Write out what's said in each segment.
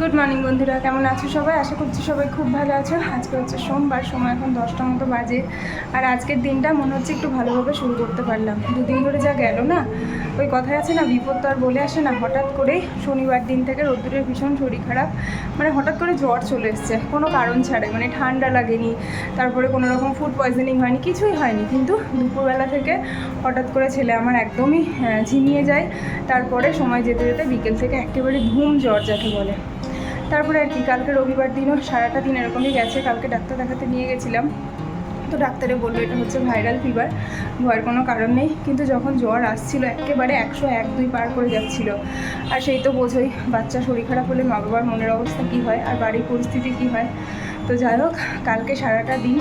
Good morning বন্ধুরা। কেমন আছো সবাই? আশা করছি সবাই খুব ভালো আছো। আজকে হচ্ছে সোমবার সময় এখন দশটা মতো বাজে। আর আজকের দিনটা মনে হচ্ছে একটু ভালোভাবে শুরু করতে পারলাম। দুদিন ধরে যা গেল না ওই কথায় আছে না বিপদ তো আর বলে আসে না। হঠাৎ করেই শনিবার দিন থেকে রোদ্দুরের ভীষণ শরীর খারাপ। মানে হঠাৎ করে জ্বর চলে এসছে। কোনো কারণ ছাড়াই। মানে ঠান্ডা লাগেনি। তারপরে কোনো রকম ফুড পয়জনিং হয়নি। কিছুই হয়নি। কিন্তু দুপুরবেলা থেকে হঠাৎ করে ছেলে আমার একদমই আহ, ঝিমিয়ে যায়। তারপরে সময় যেতে যেতে বিকেল থেকে একেবারে ধুম জ্বর যাকে বলে। তারপরে আর কি, কালকে রবিবার দিনও সারাটা দিন এরকমই গেছে। কালকে ডাক্তার দেখাতে নিয়ে গেছিলাম। তো ডাক্তারে বলল, এটা হচ্ছে ভাইরাল ফিভার ভয়ের কোনো কারণ নেই। কিন্তু যখন জ্বর আসছিল, একেবারে একশো এক, দুই পার করে যাচ্ছিল। আর সেই তো বোঝোই, বাচ্চা শরীর খারাপ হলে মা বাবার মনের অবস্থা কী হয়, আর বাড়ির পরিস্থিতি কী হয়? তো যাই হোক, কালকে সারাটা দিন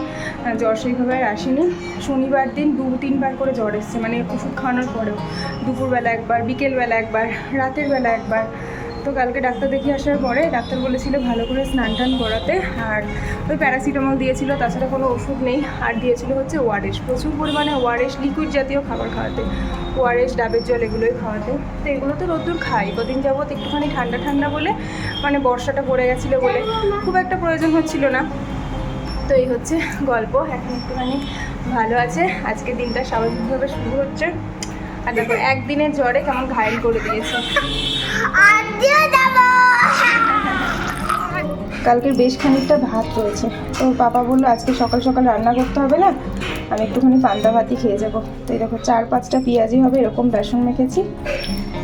জ্বর সেইভাবে আর আসেনি। শনিবার দিন দু তিনবার করে জ্বর এসছে মানে ওষুধ খাওয়ানোর পরেও। দুপুরবেলা একবার, বিকেলবেলা একবার, রাতের বেলা একবার। তো কালকে ডাক্তার দেখিয়ে আসার পরে ডাক্তার বলেছিল ভালো করে স্নান টান করাতে, আর ওই প্যারাসিটামল দিয়েছিল, তাছাড়া কোনো ওষুধ নেই। আর দিয়েছিল হচ্ছে ওয়ারেস প্রচুর পরিমাণে ওয়ারেস লিকুইড জাতীয় খাবার খাওয়াতে। ওয়ারেস ডাবের জল এগুলোই খাওয়াতে। তো এগুলো তো রোদ্দুর খাই কদিন যাবত একটুখানি ঠান্ডা ঠান্ডা বলে মানে বর্ষাটা পড়ে গেছিল বলে খুব একটা প্রয়োজন হচ্ছিল না। তো এই হচ্ছে গল্প, এখন একটুখানি ভালো আছে। আজকে দিনটা স্বাভাবিকভাবে শুরু হচ্ছে। আর দেখো, একদিনের জ্বরে কেমন ঘায়ল করে দিয়েছে। কালকের বেশ খানিকটা ভাত রয়েছে। তো বাবা বলল, আজকে সকাল সকাল রান্না করতে হবে না, আমি একটুখানি পান্তা ভাতই খেয়ে যাব। তো এই দেখো, চার পাঁচটা পেঁয়াজি হবে, এরকম বেসন মেখেছি।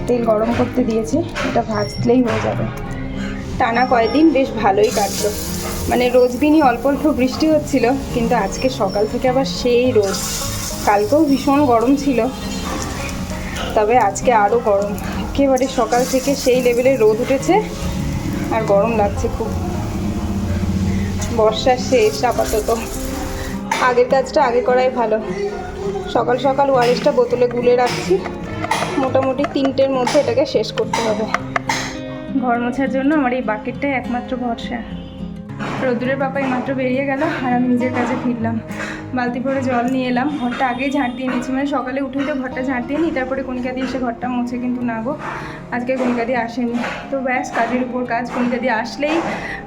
তেল গরম করতে দিয়েছি, এটা ভাজলেই হয়ে যাবে। টানা কয়দিন বেশ ভালোই কাটলো। মানে রোজ দিনই অল্প অল্প বৃষ্টি হচ্ছিল, কিন্তু আজকে সকাল থেকে আবার সেই রোদ। কালকেও ভীষণ গরম ছিল। তবে আজকে আরও গরম। একেবারে সকাল থেকে সেই লেভেলে রোদ উঠেছে আর গরম লাগছে খুব। বর্ষার শেষ আপাতত। আগের কাজটা আগে করাই ভালো। সকাল সকাল ওয়ারেসটা বোতলে গুলে রাখছি। মোটামুটি তিনটের মধ্যে এটাকে শেষ করতে হবে। ঘর মোছার জন্য আমার এই বাকেটটাই একমাত্র ভরসা। রোদ্দুরের পাপা মাত্র বেরিয়ে গেল আর আমি নিজের কাছে ফিরলাম। বালতি ভরে জল নিয়ে এলাম। ঘরটা আগেই ঝাঁট দিয়ে নিয়েছি। মানে সকালে উঠেই তো ঘরটা ঝাঁট দিয়ে নিই তারপরে কণিকা দিয়ে এসে ঘরটা মুছে কিন্তু না গো। আজকে কণিকা দিয়ে আসেনি। তো ব্যাস, কাজের উপর কাজ। কণিকা দিয়ে আসলেই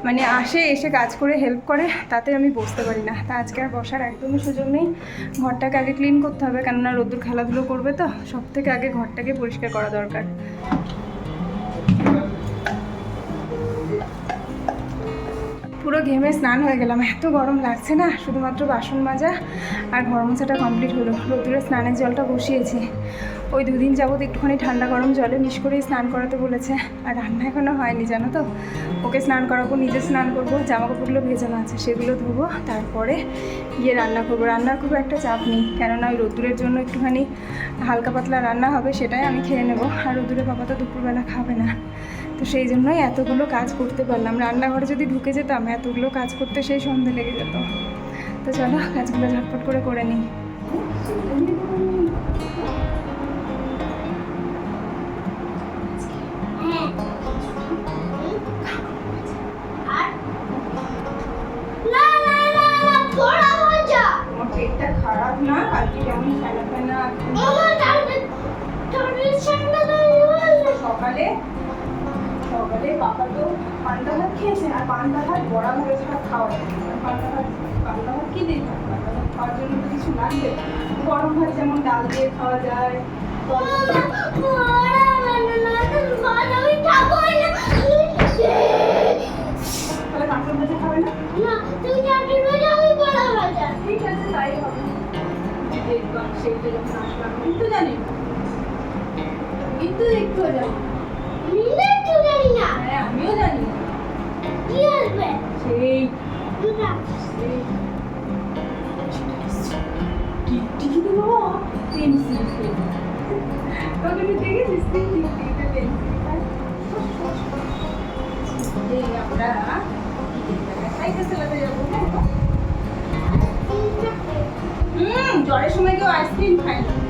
মানে আসে, এসে কাজ করে হেল্প করে, তাতে আমি বসতে পারি না। তা আজকে আর বসার একদমই সুযোগ নেই। ঘরটাকে আগে ক্লিন করতে হবে, কেননা রোদ্দুর খেলাধুলো করবে তো। সব থেকে আগে ঘরটাকে পরিষ্কার করা দরকার। ঘেমে স্নান হয়ে গেলাম। এত গরম লাগছে না? শুধুমাত্র বাসন মাজা আর ঘর মোছাটা কমপ্লিট হলো। রোদ্দুরে স্নানের জলটা বসিয়েছি। ওই দুদিন যাবৎ একটুখানি ঠান্ডা গরম জলে মিশ করেই স্নান করাতে বলেছে। আর রান্না এখনও হয়নি, জানো তো? ওকে স্নান করাবো, নিজে স্নান করব জামা কাপড়গুলো ভেজানো আছে, সেগুলো ধোবো, তারপরে গিয়ে রান্না করব। রান্নার খুব একটা চাপ নেই, কেননা ওই রোদ্দুরের জন্য একটুখানি হালকা পাতলা রান্না হবে, সেটাই আমি খেয়ে নেব। আর রোদ্দুরে বাবা তো দুপুরবেলা খাবে না। তো সেই জন্যই এতগুলো কাজ করতে পারলাম। রান্নাঘরে যদি ঢুকে যেতাম এতগুলো কাজ করতে সেই সন্ধে লেগে যেত। তো চলো কাজগুলো ঝটপট করে করে নিই। খারাপ না কালকে সকালে সকালে পাতা তো পান্তা ভাত খেয়েছে আর পান্তা ভাত বড়া ভাবে ছাড়া খাওয়া। পান্তা ভাত পান্তা ভাত কি দিয়ে খাব? পান্তা ভাত খাওয়ার জন্য কিছু লাগবে গরম ভাত যেমন ডাল দিয়ে খাওয়া যায় হুম জ্বরের সময় কেউ আইসক্রিম খায় নো।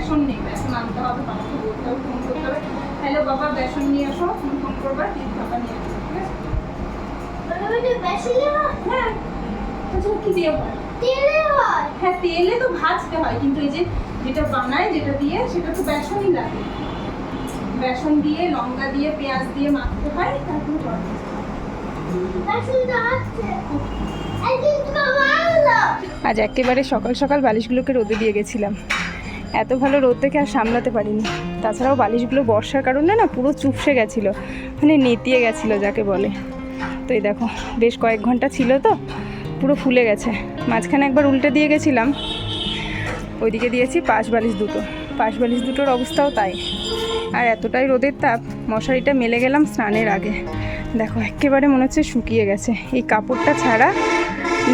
বেসন নেই বেসন আনতে হবে বাবাকে বলতে হবে ফোন করতে হবে। হ্যালো বাবা বেসন নিয়ে আসো ফোন ফোন করবা দিয়ে খাব বেসনে হয়। হ্যাঁ কি দিয়ে হয়? তেলে হয়। হ্যাঁ তেলে তো ভাজতে হয় কিন্তু এই যে যেটা বানায় যেটা দিয়ে সেটা তো বেসনই লাগে। বেসন দিয়ে লঙ্কা দিয়ে পেঁয়াজ দিয়ে মাখতে হয় তারপরে আজ একেবারে সকাল সকাল বালিশগুলোকে রোদে দিয়ে গেছিলাম। এত ভালো রোদ থেকে আর সামলাতে পারিনি। তাছাড়াও বালিশগুলো বর্ষার কারণে না পুরো চুপসে গেছিল মানে নেতিয়ে গেছিল যাকে বলে। তো এই দেখো, বেশ কয়েক ঘণ্টা ছিল তো, পুরো ফুলে গেছে। মাঝখানে একবার উল্টে দিয়ে গেছিলাম, ওইদিকে দিয়েছি পাশ বালিশ দুটো। পাশ বালিশ দুটোর অবস্থাও তাই। আর এতটাই রোদের তাপ, মশারিটা মেলে গেলাম স্নানের আগে। দেখো, একেবারে মনে হচ্ছে শুকিয়ে গেছে। এই কাপড়টা ছাড়া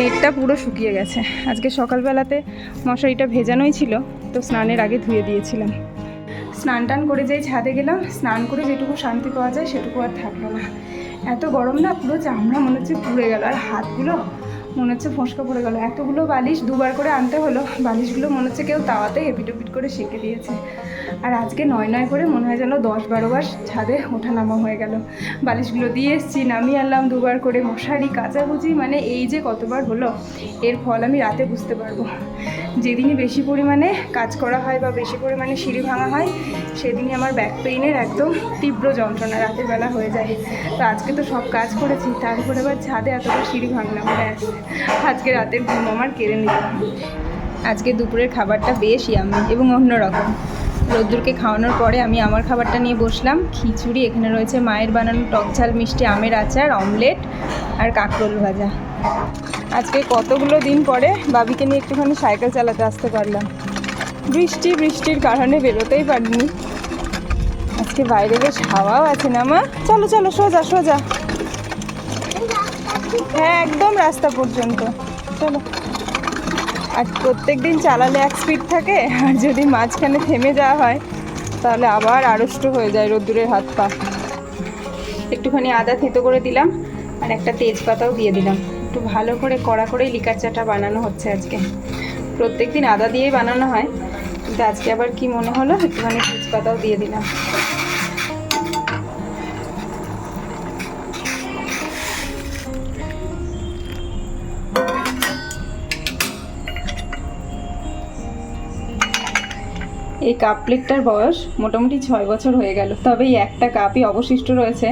নেটটা পুরো শুকিয়ে গেছে। আজকে সকালবেলাতে মশারিটা ভেজানোই ছিল, তো স্নানের আগে ধুয়ে দিয়েছিলাম। স্নান টান করে যেই ছাদে গেলাম, স্নান করে যেটুকু শান্তি পাওয়া যায় সেটুকু আর থাকল না। এত গরম না, পুরো চামড়া মনে হচ্ছে পুড়ে গেল। আর হাতগুলো মনে হচ্ছে ফসকা পড়ে গেল। এতগুলো বালিশ দুবার করে আনতে হলো। বালিশগুলো মনে হচ্ছে কেউ তাওয়াতে এপিট ওপিট করে সেঁকে দিয়েছে। আর আজকে নয় নয় করে মনে হয় যেন দশ বারো বার ছাদে ওঠানামা হয়ে গেল। বালিশগুলো দিয়ে এসেছি, নামিয়ে আনলাম দুবার করে। মশারি, কাচাকুচি মানে এই যে কতবার হলো, এর ফল আমি রাতে বুঝতে পারব। যেদিনই বেশি পরিমাণে কাজ করা হয় বা বেশি পরিমাণে সিঁড়ি ভাঙা হয়, সেদিনই আমার ব্যাক পেইনের একদম তীব্র যন্ত্রণা রাতের বেলা হয়ে যায়। তো আজকে তো সব কাজ করেছি, তারপরে আবার ছাদে এতটা সিঁড়ি ভাঙলাম, ব্যাস। আজকে রাতের ঘুম আমার কেড়ে নিলাম আজকে দুপুরের খাবারটা বেশ ইয়ামি এবং অন্যরকম। রোদ্দুরকে খাওয়ানোর পরে আমি আমার খাবারটা নিয়ে বসলাম। খিচুড়ি, এখানে রয়েছে মায়ের বানানো টক ঝাল, মিষ্টি, আমের আচার, অমলেট আর কাঁকরোল ভাজা। আজকে কতগুলো দিন পরে বাবিকে নিয়ে একটুখানি সাইকেল চালাতে আসতে পারলাম। বৃষ্টি, বৃষ্টির কারণে বেরোতেই পারিনি। আজকে বাইরে বেশ হাওয়াও আছে না মা? চলো চলো, সোজা সোজা। হ্যাঁ একদম রাস্তা পর্যন্ত। চলো। আর প্রত্যেক দিন চালালে এক স্পিড থাকে, আর যদি মাঝখানে থেমে যাওয়া হয়, তাহলে আবার আড়ষ্ট হয়ে যায় রোদ্দুরের হাত পা। একটুখানি আদা থেতো করে দিলাম, আর একটা তেজপাতাও দিয়ে দিলাম। একটু ভালো করে কড়া করেই লিকার চাটা বানানো হচ্ছে আজকে। প্রত্যেক দিন আদা দিয়েই বানানো হয়, কিন্তু আজকে আবার কি মনে হলো? একটুখানি তেজপাতাও দিয়ে দিলাম। এই কাপ প্লেটটার বয়স মোটামুটি ছয় বছর হয়ে গেল। তবে এই একটা কাপই অবশিষ্ট রয়েছে।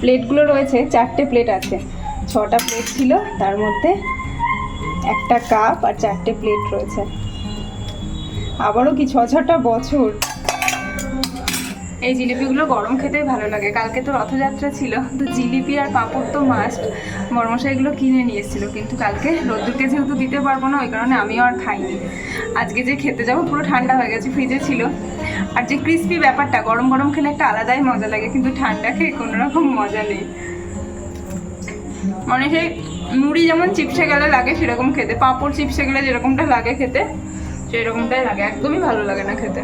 প্লেটগুলো রয়েছে, চারটে প্লেট আছে। ছটা প্লেট ছিল, তার মধ্যে একটা কাপ আর চারটে প্লেট রয়েছে। আবারও কি ছ ছটা বছর এই জিলিপিগুলো গরম খেতেই ভালো লাগে। কালকে তো রথযাত্রা ছিল, তো জিলিপি আর পাঁপড় তো মাস্ট মরমশাইগুলো কিনে নিয়ে এসেছিল, কিন্তু কালকে রোদ্দুরকে যেহেতু দিতে পারব না, ওই কারণে আমিও আর খাইনি। আজকে যে খেতে যাব, পুরো ঠান্ডা হয়ে গেছে ফ্রিজে ছিল। আর যে ক্রিস্পি ব্যাপারটা, গরম গরম খেলে একটা আলাদাই মজা লাগে, কিন্তু ঠান্ডা খেয়ে কোনো রকম মজা নেই। মানে সেই মুড়ি যেমন চিপসে গেলে লাগে, সেরকম খেতে। পাঁপড় চিপসে গেলে যেরকমটা লাগে খেতে, সেরকমটাই লাগে। একদমই ভালো লাগে না খেতে।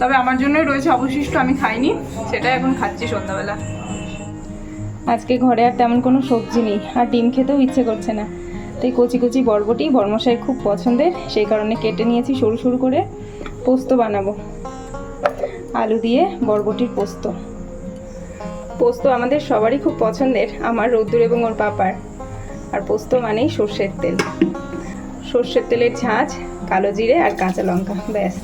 তবে আমার জন্যই রয়েছে অবশিষ্ট, আমি খাইনি, সেটাই এখন খাচ্ছি সন্ধ্যাবেলা। আজকে ঘরে আর তেমন কোনো সবজি নেই, আর ডিম খেতেও ইচ্ছে করছে না। তাই কচি কচি বরবটি বর্মশাই খুব পছন্দের, সেই কারণে কেটে নিয়েছি সরু সরু করে পোস্ত বানাবো। আলু দিয়ে বরবটির পোস্ত। পোস্ত আমাদের সবারই খুব পছন্দের, আমার রোদ্দুর এবং ওর পাপার। আর পোস্ত মানেই সর্ষের তেল। সর্ষের তেলের ঝাঁঝ কালো জিরে আর কাঁচা লঙ্কা, ব্যাস।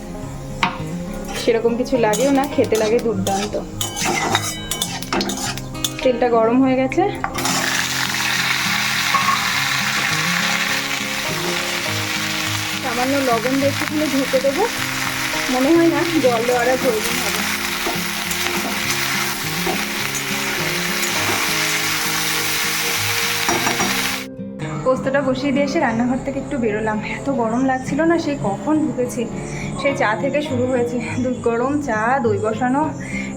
সেরকম কিছু লাগেও না, খেতে লাগে দুর্দান্ত। তেলটা গরম হয়ে গেছে। সামান্য লবণ দিয়ে একটুখানি ঢেকে দেবো। মনে হয় না জল দেওয়ার প্রয়োজন হবে। পোস্তটা বসিয়ে দিয়ে এসে রান্নাঘর থেকে একটু বেরোলাম। এত গরম লাগছিল না সেই কখন ঢুকেছি? সেই চা থেকে শুরু হয়েছে। দুধ গরম চা, দই বসানো,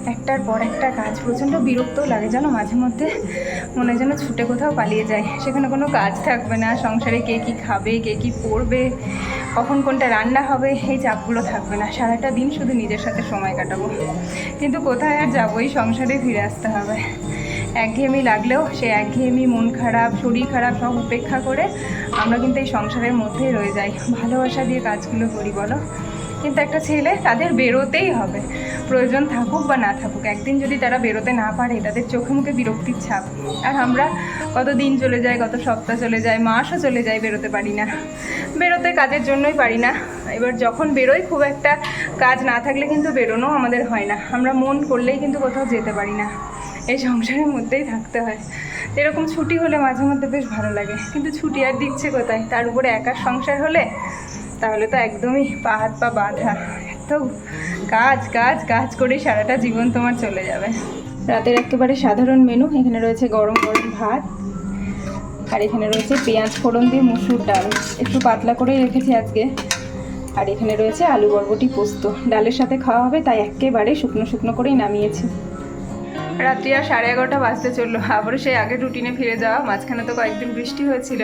একটার পর একটা কাজ। প্রচণ্ড বিরক্তও লাগে যেন মাঝে মধ্যে মনে যেন ছুটে কোথাও পালিয়ে যায়। সেখানে কোনো কাজ থাকবে না, সংসারে কে কী খাবে, কে কী পড়বে কখন কোনটা রান্না হবে, এই চাপগুলো থাকবে না। সারাটা দিন শুধু নিজের সাথে সময় কাটাবো। কিন্তু কোথায় আর যাব? এই সংসারে ফিরে আসতে হবে। একঘেয়েমি লাগলেও সে একঘেয়েমি, মন খারাপ, শরীর খারাপ সব উপেক্ষা করে আমরা কিন্তু এই সংসারের মধ্যেই রয়ে যাই। ভালোবাসা দিয়ে কাজগুলো করি, বলো? কিন্তু একটা ছেলে তাদের বেরোতেই হবে। প্রয়োজন থাকুক বা না থাকুক, একদিন যদি তারা বেরোতে না পারে, তাদের চোখে মুখে বিরক্তির ছাপ। আর আমরা কত দিন চলে যায় কত সপ্তাহ চলে যায় মাসও চলে যায় বেরোতে পারি না। বেরোতে কাজের জন্যই পারি না। এবার যখন বেরোই, খুব একটা কাজ না থাকলে কিন্তু বেরোনো আমাদের হয় না। আমরা মন করলেই কিন্তু কোথাও যেতে পারি না। এই সংসারের মধ্যেই থাকতে হয়। এরকম ছুটি হলে মাঝে মধ্যে বেশ ভালো লাগে। কিন্তু ছুটি আর দিচ্ছে কোথায়? তার উপরে একার সংসার হলে তাহলে তো একদমই পা হাত পা বাঁধা। এত কাজ কাজ কাজ করেই সারাটা জীবন তোমার চলে যাবে। রাতের একেবারে সাধারণ মেনু এখানে রয়েছে গরম গরম ভাত। আর এখানে রয়েছে পেঁয়াজ ফোড়ন দিয়ে মুসুর ডাল। একটু পাতলা করেই রেখেছি আজকে। আর এখানে রয়েছে আলু বরবটি পোস্ত। ডালের সাথে খাওয়া হবে, তাই একেবারে শুকনো শুকনো করেই নামিয়েছি। রাত্রি আর সাড়ে এগারোটা বাজতে চলল। আবারও সেই আগে রুটিনে ফিরে যাওয়া। মাঝখানে তো কয়েকদিন বৃষ্টি হয়েছিল।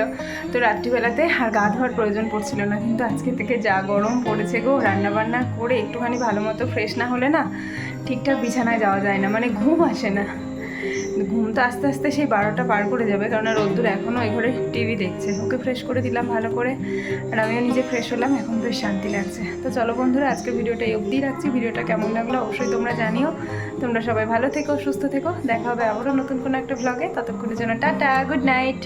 তো রাত্রিবেলাতে আর গা ধোয়ার প্রয়োজন পড়ছিল না। কিন্তু আজকে থেকে যা গরম পড়েছে গো, রান্নাবান্না করে একটুখানি ভালো মতো ফ্রেশ না হলে না ঠিকঠাক বিছানায় যাওয়া যায় না। মানে ঘুম আসে না। ঘুম তো আস্তে আস্তে সেই বারোটা পার করে যাবে কারণ রোদ্দুর এখনও ওই ঘরে টিভি দেখছে। ওকে ফ্রেশ করে দিলাম ভালো করে, আর আমিও নিজে ফ্রেশ হলাম, এখন বেশ শান্তি লাগছে। তো চলো বন্ধুরা, আজকে ভিডিওটা এই অবধি রাখছি। ভিডিওটা কেমন লাগল অবশ্যই তোমরা জানিও। তোমরা সবাই ভালো থেকো, সুস্থ থেকো। দেখা হবে আবারও নতুন কোনো একটা ব্লগে ততক্ষণের জন্য টাটা গুড নাইট